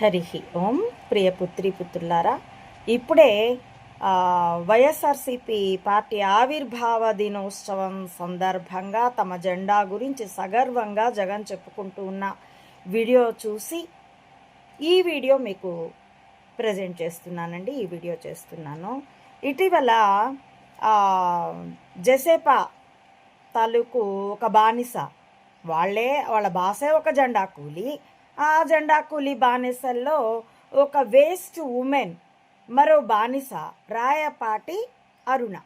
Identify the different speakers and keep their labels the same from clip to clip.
Speaker 1: హరి ఓం ప్రియ పుత్రి పుత్రులారా ఇప్పుడే వైఎస్ఆర్సీపీ పార్టీ ఆవిర్భావ దినోత్సవం సందర్భంగా తమ జెండా గురించి సగర్వంగా జగన్ చెప్పుకుంటూ ఉన్న వీడియో చూసి ఈ వీడియో మీకు ప్రజెంట్ చేస్తున్నానండి ఈ వీడియో చేస్తున్నాను. ఇటీవల జసేపా తాలూకు ఒక బానిస. వాళ్ళే వాళ్ళ బాసే ఒక జెండా కూలి. ఆ జెండా కూలి బానిసల్లో ఒక వేస్ట్ ఉమెన్ మరో బానిస రాయపాటి అరుణ.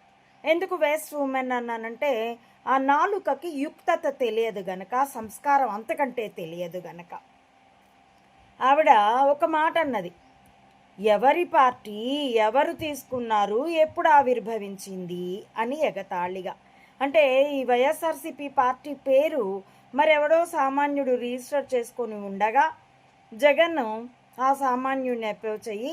Speaker 1: ఎందుకు వేస్ట్ ఉమెన్ అన్నానంటే ఆ నాలుకకి యుక్తత తెలియదు గనక సంస్కారం అంతకంటే తెలియదు గనక. ఆవిడ ఒక మాట అన్నది ఎవరి పార్టీ ఎవరు తీసుకున్నారు ఎప్పుడు ఆవిర్భవించింది? అని ఎగతాళిగా. అంటే ఈ వైఎస్ఆర్సీపీ పార్టీ పేరు మరెవడో సామాన్యుడు రిజిస్టర్ చేసుకొని ఉండగా జగన్ ఆ సామాన్యుడిని అప్రోచ్ అయ్యి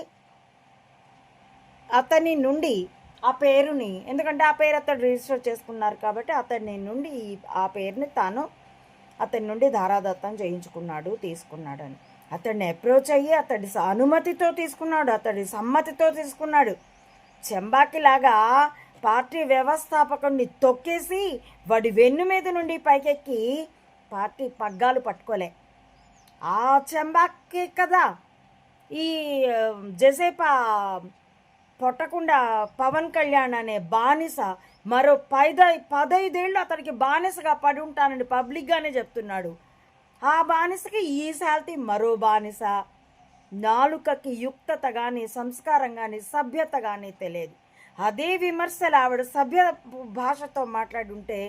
Speaker 1: అతని నుండి ఆ పేరుని ఎందుకంటే ఆ పేరు అతడు రిజిస్టర్ చేసుకున్నారు కాబట్టి అతని నుండి ఆ పేరుని తాను అతని నుండి ధారాదత్తం చేయించుకున్నాడు తీసుకున్నాడని. అతడిని అప్రోచ్ అయ్యి అతడి అనుమతితో తీసుకున్నాడు అతడి సమ్మతితో తీసుకున్నాడు. చెంబాకిలాగా పార్టీ వ్యవస్థాపకుడిని తొక్కేసి వాడి వెన్ను మీద నుండి పైకెక్కి పార్టీ పగ్గాలు పట్టుకోలే. ఆ చెంబాకి కదా ఈ జసేపా పొట్టకుండా పవన్ కళ్యాణ్ అనే బానిస మరో పైద పదైదేళ్ళు అతనికి బానిసగా పడి ఉంటానని పబ్లిక్గానే చెప్తున్నాడు. ఆ బానిసకి ఈ శాల్తి మరో బానిస. నాలుకకి యుక్తత కానీ సంస్కారం కానీ సభ్యత కానీ తెలియదు. అదే విమర్శలు ఆవిడ సభ్య భాషతో మాట్లాడుంటే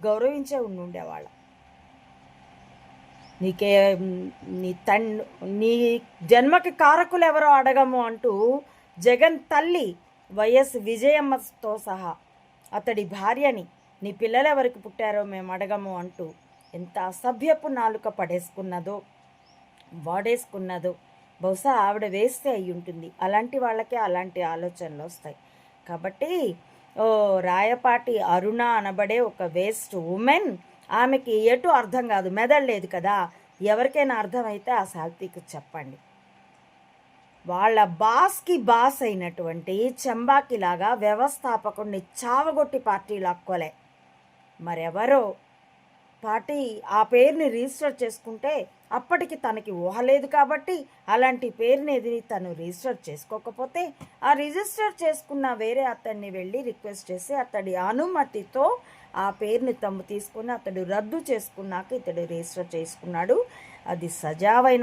Speaker 1: గౌరవించే ఉండి వాళ్ళ నీకే నీ తన్ నీ జన్మకి కారకులు ఎవరో అడగము అంటూ జగన్ తల్లి వైఎస్ విజయమ్మతో సహా అతడి భార్యని నీ పిల్లలు ఎవరికి పుట్టారో మేము అడగము అంటూ ఎంత అసభ్యపు నాలుక పడేసుకున్నదో వాడేసుకున్నదో బహుశా ఆవిడ వేస్తే అయి ఉంటుంది అలాంటి వాళ్ళకే అలాంటి ఆలోచనలు వస్తాయి. కాబట్టి ఓ రాయపాటి అరుణ అనబడే ఒక వేస్ట్ ఉమెన్ ఆమెకి ఎటు అర్థం కాదు మెదడలేదు కదా. ఎవరికైనా అర్థమైతే ఆ సాల్తీకి చెప్పండి. వాళ్ళ బాస్కి బాస్ అయినటువంటి చెంబాకిలాగా వ్యవస్థాపకుడిని చావగొట్టి పార్టీ లాక్కోలే మరెవరో పార్టీ ఆ పేరుని రిజిస్టర్ చేసుకుంటే అప్పటికి తనకి ఊహ లేదు కాబట్టి అలాంటి పేరుని ఎదిరి తను రిజిస్టర్ చేసుకోకపోతే ఆ రిజిస్టర్ చేసుకున్న వేరే అతన్ని వెళ్ళి రిక్వెస్ట్ చేసి అతడి అనుమతితో ఆ పేరుని తమ్ము తీసుకుని అతడు రద్దు చేసుకున్నాక ఇతడు రిజిస్టర్ చేసుకున్నాడు. అది సజావైన